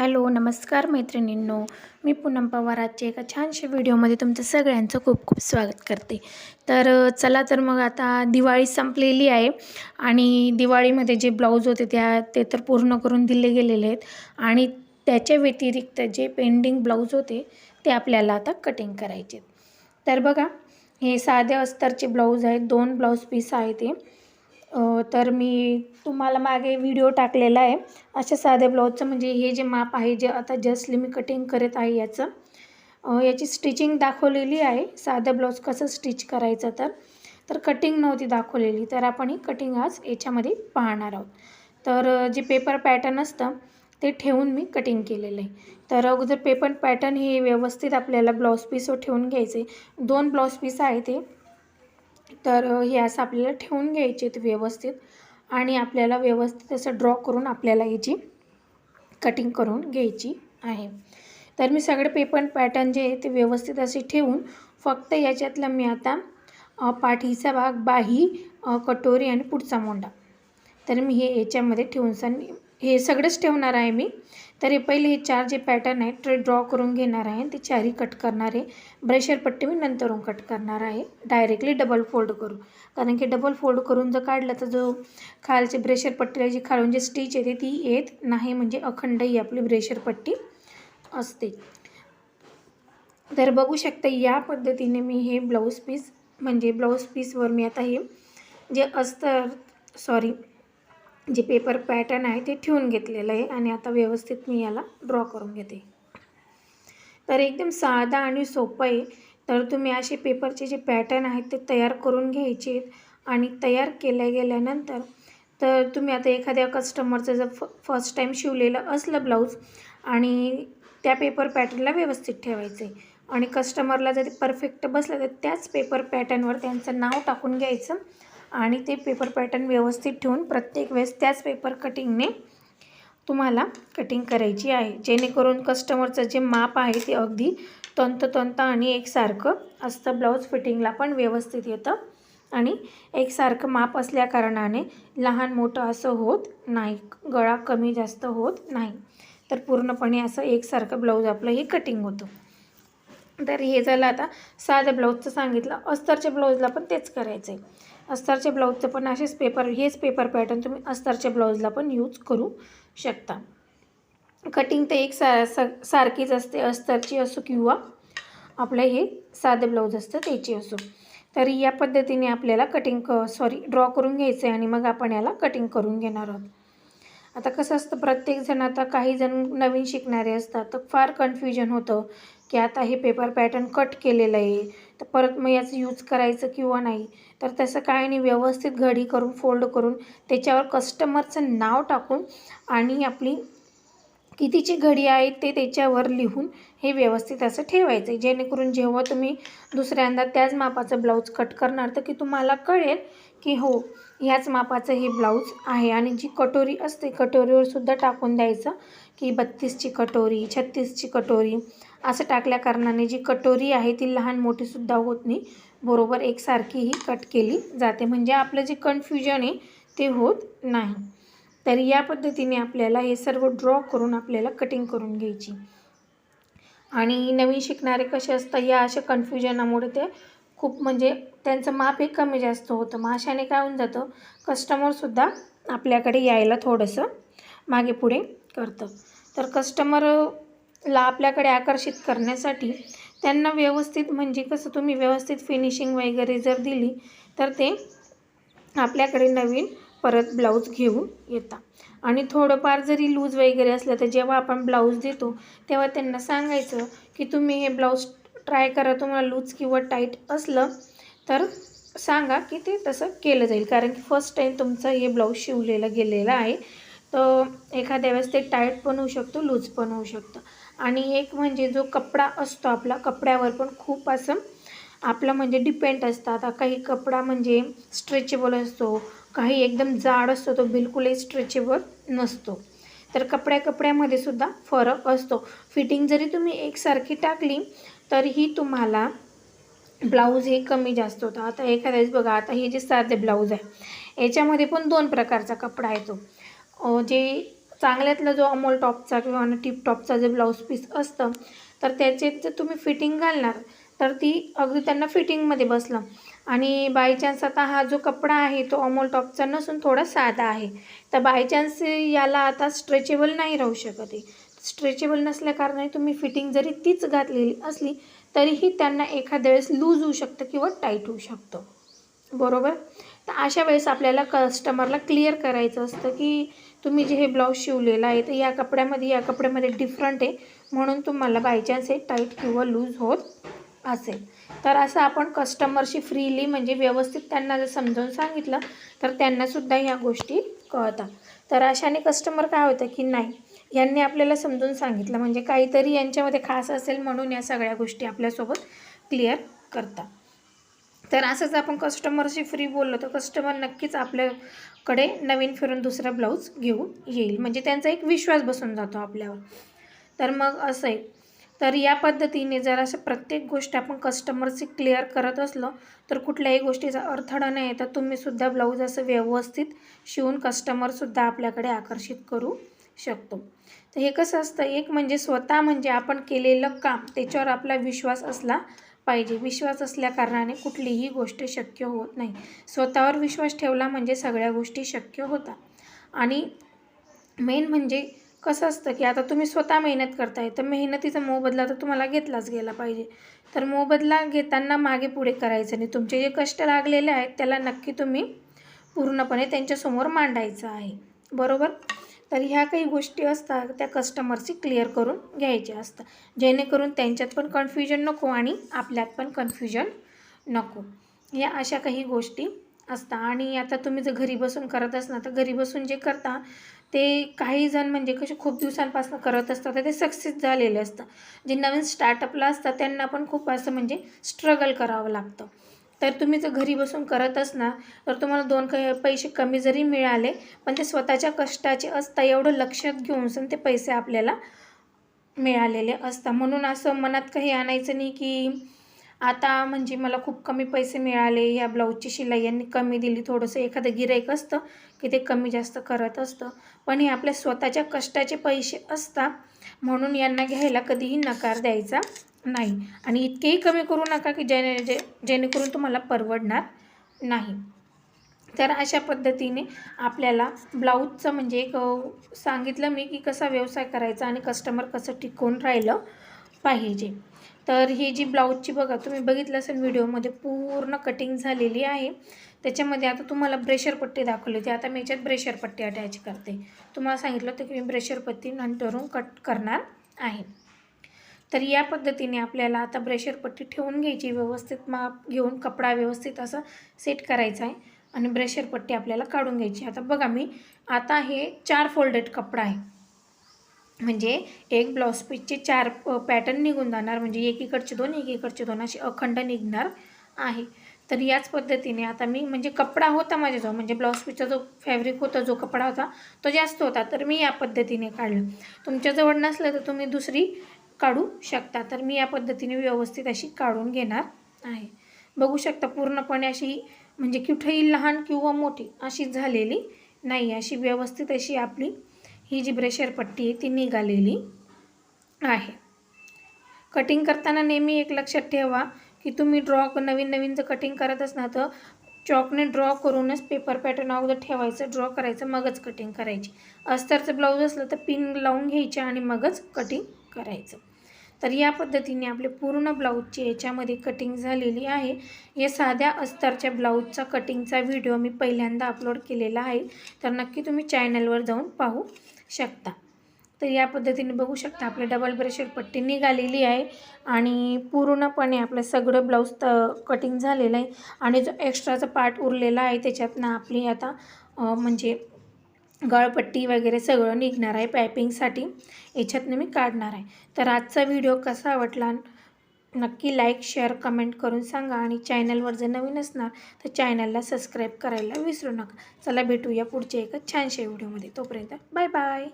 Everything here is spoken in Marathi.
हॅलो नमस्कार मैत्रिणींनो. मी पूनम पवार. आजच्या एका छानशा व्हिडिओमध्ये तुमचं सगळ्यांचं खूप खूप स्वागत करते. तर चला तर मग आता दिवाळी संपलेली आहे आणि दिवाळीमध्ये जे ब्लाऊज होते त्या ते तर पूर्ण करून दिले गेलेले आहेत आणि त्याच्या व्यतिरिक्त जे पेंडिंग ब्लाऊज होते ते आपल्याला आता कटिंग करायचे आहेत. तर बघा हे साध्या अस्तरचे ब्लाऊज आहेत. दोन ब्लाऊज पीस आहे ते. तर मी तुम्हाला मागे व्हिडिओ टाकलेला आहे. अशा साध्या ब्लाऊजचं म्हणजे हे जे माप आहे जे आता जस्टली मी कटिंग करत आहे याचं याची स्टिचिंग दाखवलेली आहे. साधं ब्लाऊज कसं स्टिच करायचं तर तर कटिंग नव्हती दाखवलेली. तर आपण ही कटिंग आज याच्यामध्ये पाहणार आहोत. तर जे पेपर पॅटर्न असतं ते ठेवून मी कटिंग केलेलं आहे. तर अगोदर पेपर पॅटर्न हे व्यवस्थित आपल्याला ब्लाऊज पीसवर ठेवून घ्यायचे. दोन ब्लाऊज पीस आहे ते तर हे असं आपल्याला ठेवून घ्यायचे आहेत व्यवस्थित आणि आपल्याला व्यवस्थित असं ड्रॉ करून आपल्याला याची कटिंग करून घ्यायची आहे. तर मी सगळे पेपर पॅटर्न जे आहे ते व्यवस्थित असे ठेवून फक्त याच्यातला मी आता पाठीचा भाग बाही कटोरी आणि पुढचा मोंडा. तर मी हे याच्यामध्ये ठेवून सन हे सगळंच ठेवणार आहे मी. तर हे पहिले हे चार जे पॅटर्न आहेत ते ड्रॉ करून घेणार आहे. ते चारही कट करणार आहे. ब्रशर पट्टी मी नंतरून कट करणार आहे. डायरेक्टली डबल फोल्ड करू. कारण की डबल फोल्ड करून जर काढलं तर जो खालचे ब्रेशर पट्टीला जी खालून जे स्टिच येते ती येत नाही. म्हणजे अखंड ही आपली ब्रेशर पट्टी असते. तर बघू शकता या पद्धतीने मी हे ब्लाऊज पीस म्हणजे ब्लाऊज पीसवर मी आता हे जे अस्तर सॉरी जे पेपर पॅटर्न आहे ते ठेवून घेतलेलं आहे आणि आता व्यवस्थित मी याला ड्रॉ करून घेते. तर एकदम साधा आणि सोपं आहे. तर तुम्ही असे पेपरचे जे पॅटर्न आहेत ते तयार करून घ्यायचे आणि तयार केल्या गेल्यानंतर तर तुम्ही आता एखाद्या कस्टमरचं जर फ फर्स्ट टाईम शिवलेलं असलं ब्लाऊज आणि त्या पेपर पॅटर्नला व्यवस्थित ठेवायचं आहे आणि कस्टमरला जर परफेक्ट बसलं तर त्याच पेपर पॅटर्नवर त्यांचं नाव टाकून घ्यायचं आणि ते पेपर पॅटर्न व्यवस्थित ठेवून प्रत्येक वेळेस त्याच पेपर कटिंगने तुम्हाला कटिंग करायची आहे. जेणेकरून कस्टमरचं जे माप आहे ते अगदी तंततंत आणि एकसारखं असतं. ब्लाऊज फिटिंगला पण व्यवस्थित येतं. आणि एकसारखं माप असल्याकारणाने लहान मोठं असं होत नाही. गळा कमी जास्त होत नाही. तर पूर्णपणे असं एकसारखं ब्लाऊज आपलं हे कटिंग होतं. तर हे झालं आता साध्या ब्लाऊजचं सांगितलं. अस्तरच्या ब्लाऊजला पण तेच करायचं आहे अस्तरच्या ब्लाऊजचं पण असेच पेपर हेच पेपर पॅटर्न तुम्ही अस्तरच्या ब्लाऊजला पण यूज करू शकता. कटिंग तर एक सा सारखीच असते अस्तरची असो किंवा आपलं हे साधे ब्लाऊज असतं त्याची असो. तर या पद्धतीने आपल्याला कटिंग क सॉरी ड्रॉ करून घ्यायचं आहे आणि मग आपण याला कटिंग करून घेणार आहोत. आता कसं असतं प्रत्येकजण आता काही जण नवीन शिकणारे असतात तर फार कन्फ्युजन होतं. की आता हे पेपर पॅटर्न कट केलेलं आहे. तर परत मग याचं यूज करायचं किंवा नाही? तर तसं काय नाही. व्यवस्थित घडी करून फोल्ड करून त्याच्यावर कस्टमरचं नाव टाकून आणि आपली कितीची घडी आहे ते त्याच्यावर लिहून हे व्यवस्थित असं ठेवायचं आहे. जेणेकरून जेव्हा तुम्ही दुसऱ्यांदा त्याच मापाचं ब्लाऊज कट करणार तर की तुम्हाला कळेल की हो ह्याच मापाचं हे ब्लाऊज आहे आणि जी कटोरी असते कटोरीवर सुद्धा टाकून द्यायचं की बत्तीसची कटोरी छत्तीसची कटोरी. असं टाकल्या कारणाने जी कटोरी आहे ती लहान मोठीसुद्धा होत नाही. बरोबर एकसारखी ही कट केली जाते. म्हणजे आपलं जे कन्फ्युजन आहे ते होत नाही. तर या पद्धतीने आपल्याला हे सर्व ड्रॉ करून आपल्याला कटिंग करून घ्यायची. आणि नवीन शिकणारे कसे असतात या अशा कन्फ्युजनामुळे ते खूप म्हणजे त्यांचं माप हे कमी जास्त होतं. मग अशाने काय होऊन जातं कस्टमरसुद्धा आपल्याकडे यायला थोडंसं मागे पुढे करतं. तर कस्टमर ला आपल्याकडे आकर्षित करण्यासाठी त्यांना व्यवस्थित म्हणजे कसं तुम्ही व्यवस्थित फिनिशिंग वगैरे जर दिली तर ते आपल्याकडे नवीन परत ब्लाऊज घेऊन येतात. आणि थोडंफार जरी लूज वगैरे असलं तर जेव्हा आपण ब्लाऊज देतो तेव्हा त्यांना सांगायचं की तुम्ही हे ब्लाऊज ट्राय करा तुम्हाला लूज किंवा टाईट असलं तर सांगा की ते तसं केलं जाईल. कारण की फर्स्ट टाईम तुमचं हे ब्लाऊज शिवलेलं गेलेलं आहे. तर एखाद्या वेळेस ते टाईट पण होऊ शकतो लूज पण होऊ शकतं. आणि एक म्हणजे जो कपडा असतो आपला कपड्यावर पण खूप असं आपलं म्हणजे डिपेंड असतं. आता काही कपडा म्हणजे स्ट्रेचेबल असतो काही एकदम जाड असतो तो बिलकुलही स्ट्रेचेबल नसतो. तर कपड्या कपड्यामध्ये सुद्धा फरक असतो. फिटिंग जरी तुम्ही एकसारखी टाकली तरीही तुम्हाला ब्लाऊज हे कमी जास्त होतं. आता एखाद्याच बघा आता हे जे साधे ब्लाऊज आहे याच्यामध्ये पण दोन प्रकारचा कपडा येतो. जे चांगल्यातला जो अमोल टॉपचा किंवा टिप टॉपचा जे ब्लाऊज पीस असतं तर त्याचे जर तुम्ही फिटिंग घालणार तर ती अगदी त्यांना फिटिंगमध्ये बसलं. आणि बाय चान्स आता हा जो कपडा आहे तो अमोल टॉपचा नसून थोडा साधा आहे. तर बाय चान्स याला आता स्ट्रेचेबल नाही राहू शकत आहे स्ट्रेचेबल नसल्याकारणाने तुम्ही फिटिंग जरी तीच घातलेली असली तरीही त्यांना एखाद्या वेळेस लूज होऊ शकतं किंवा टाईट होऊ शकतं. बरोबर? तर अशा वेळेस आपल्याला कस्टमरला क्लिअर करायचं असतं की तुम्ही जे हे ब्लाऊज शिवलेलं आहे तर या कपड्यामध्ये या कपड्यामध्ये डिफरंट आहे. म्हणून तुम्हाला बायचान्स हे टाईट किंवा लूज होत असेल. तर असं आपण कस्टमरशी फ्रीली म्हणजे व्यवस्थित त्यांना जर समजावून सांगितलं तर त्यांनासुद्धा ह्या गोष्टी कळतात. तर अशाने कस्टमर काय होतं की नाही यांनी आपल्याला समजून सांगितलं. म्हणजे काहीतरी यांच्यामध्ये खास असेल म्हणून या सगळ्या गोष्टी आपल्यासोबत क्लिअर करतात. तर असंच आपण कस्टमरशी फ्री बोललो तर कस्टमर नक्कीच आपल्याकडे नवीन फिरून दुसरा ब्लाऊज घेऊन येईल. म्हणजे त्यांचा एक विश्वास बसून जातो आपल्यावर. तर मग असं आहे. तर या पद्धतीने जर असं प्रत्येक गोष्ट आपण कस्टमरशी क्लिअर करत असलो तर कुठल्याही गोष्टीचा अडथळा नाही आहे तर तुम्हीसुद्धा ब्लाऊज असं व्यवस्थित शिवून कस्टमरसुद्धा आपल्याकडे आकर्षित करू शकतो. तर हे कसं असतं? एक म्हणजे स्वतः म्हणजे आपण केलेलं काम त्याच्यावर आपला विश्वास असला पाहिजे. विश्वास असल्या कारणाने कुठलीही गोष्ट शक्य होत नाही. स्वतःवर विश्वास ठेवला म्हणजे सगळ्या गोष्टी शक्य होतात. आणि मेन म्हणजे कसं असतं की आता तुम्ही स्वतः मेहनत करताय तर मेहनतीचा मोबदला तर तुम्हाला घेतलाच गेला पाहिजे. तर मोबदला घेताना मागे पुढे करायचं नाही तुमचे जे कष्ट लागलेले आहेत त्याला नक्की तुम्ही पूर्णपणे त्यांच्यासमोर मांडायचं आहे. बरोबर? तर ह्या काही गोष्टी असतात त्या कस्टमरची क्लिअर करून घ्यायच्या असतात. जेणेकरून त्यांच्यात पण कन्फ्युजन नको आणि आपल्यात पण कन्फ्युजन नको. या अशा काही गोष्टी असतात. आणि आता तुम्ही जर घरी बसून करत असणार तर घरी बसून जे करता ते काही जण म्हणजे कसे खूप दिवसांपासून करत असतात तर ते सक्सेस झालेले असतं जे नवीन स्टार्टअपला असतात त्यांना पण खूप असं म्हणजे स्ट्रगल करावं लागतं. तर तुम्ही जर घरी बसून करत असणार तर तुम्हाला दोन काही पैसे कमी जरी मिळाले पण ते स्वतःच्या कष्टाचे असता एवढं लक्षात घेऊन ते पैसे आपल्याला मिळालेले असतात म्हणून असं मनात काही आणायचं नाही की आता म्हणजे मला खूप कमी पैसे मिळाले या ब्लाऊजची शिलाई यांनी कमी दिली थोडंसं एखादं गिराईक असतं की ते कमी जास्त करत असतं. पण हे आपल्या स्वतःच्या कष्टाचे पैसे असतात म्हणून यांना घ्यायला कधीही नकार द्यायचा नाही. आणि इतकेही कमी करू नका की जेणे जे जेणेकरून तुम्हाला परवडणार नाही. तर अशा पद्धतीने आपल्याला ब्लाऊजचं म्हणजे एक सांगितलं मी की कसा व्यवसाय करायचा आणि कस्टमर कसं टिकून राहिलं पाहिजे. तर ही जी ब्लाऊजची बघा तुम्ही बघितलं असेल व्हिडिओमध्ये पूर्ण कटिंग झालेली आहे. त्याच्यामध्ये आता तुम्हाला ब्रेशर पट्टी दाखवली होती. आता मी याच्यात ब्रेशर पट्टी अटॅच करते. तुम्हाला सांगितलं होतं की मी ब्रेशर पट्टी नंतरून कट करणार आहे. तर या पद्धतीने आपल्याला आता ब्रेशर पट्टी ठेवून घ्यायची व्यवस्थित माप घेऊन कपडा व्यवस्थित असं सेट करायचा आहे आणि ब्रेशर पट्टी आपल्याला काढून घ्यायची आता बघा मी आता हे चार फोल्डेड कपडा आहे. म्हणजे एक ब्लाऊज पीसचे चार पॅटर्न निघून जाणार. म्हणजे एकीकडचे दोन एकीकडचे दोन असे अखंड निघणार आहे. तर याच पद्धतीने आता मी म्हणजे कपडा होता माझ्याजवळ म्हणजे ब्लाऊज पीसचा जो फॅब्रिक होता जो कपडा होता तो जास्त होता. तर मी या पद्धतीने काढलं. तुमच्याजवळ नसलं तर तुम्ही दुसरी काढू शकता. तर मी या पद्धतीने व्यवस्थित अशी काढून घेणार आहे. बघू शकता पूर्णपणे अशी म्हणजे कुठेही लहान किंवा मोठी अशी झालेली नाही. अशी व्यवस्थित अशी आपली ही जी ब्रेशर पट्टी आहे ती निघालेली आहे. कटिंग करताना नेहमी एक लक्षात ठेवा की तुम्ही ड्रॉ नवीन नवीन जर कटिंग करत असणार तर चॉकने ड्रॉ करूनच पेपर पॅटर्न अगोदर ठेवायचं ड्रॉ करायचं मगच कटिंग करायची. अस्तरचं ब्लाऊज असलं तर पिन लावून घ्यायच्या आणि मगच कटिंग करायचं. तर या पद्धतीने आपले पूर्ण ब्लाऊजची याच्यामध्ये कटिंग झालेली आहे. या साध्या अस्तरच्या ब्लाऊजचा कटिंगचा व्हिडिओ मी पहिल्यांदा अपलोड केलेला आहे. तर नक्की तुम्ही चॅनलवर जाऊन पाहू शकता. तर या पद्धतीने बघू शकता आपलं डबल ब्रेशर पट्टी निघालेली आहे आणि पूर्णपणे आपलं सगळं ब्लाऊज त कटिंग झालेलं आहे. आणि जो एक्स्ट्राचा पार्ट उरलेला आहे त्याच्यातनं आपली आता म्हणजे गळपट्टी वगैरे सगळं निघणार आहे. पायपिंगसाठी याच्यातनं मी काढणार आहे. तर आजचा व्हिडिओ कसा आवडला नक्की लाईक शेअर कमेंट करून सांगा. आणि चॅनलवर जर नवीन असणार तर चॅनलला सबस्क्राईब करायला विसरू नका. चला भेटूया पुढच्या एका छानशा व्हिडिओमध्ये तोपर्यंत बाय बाय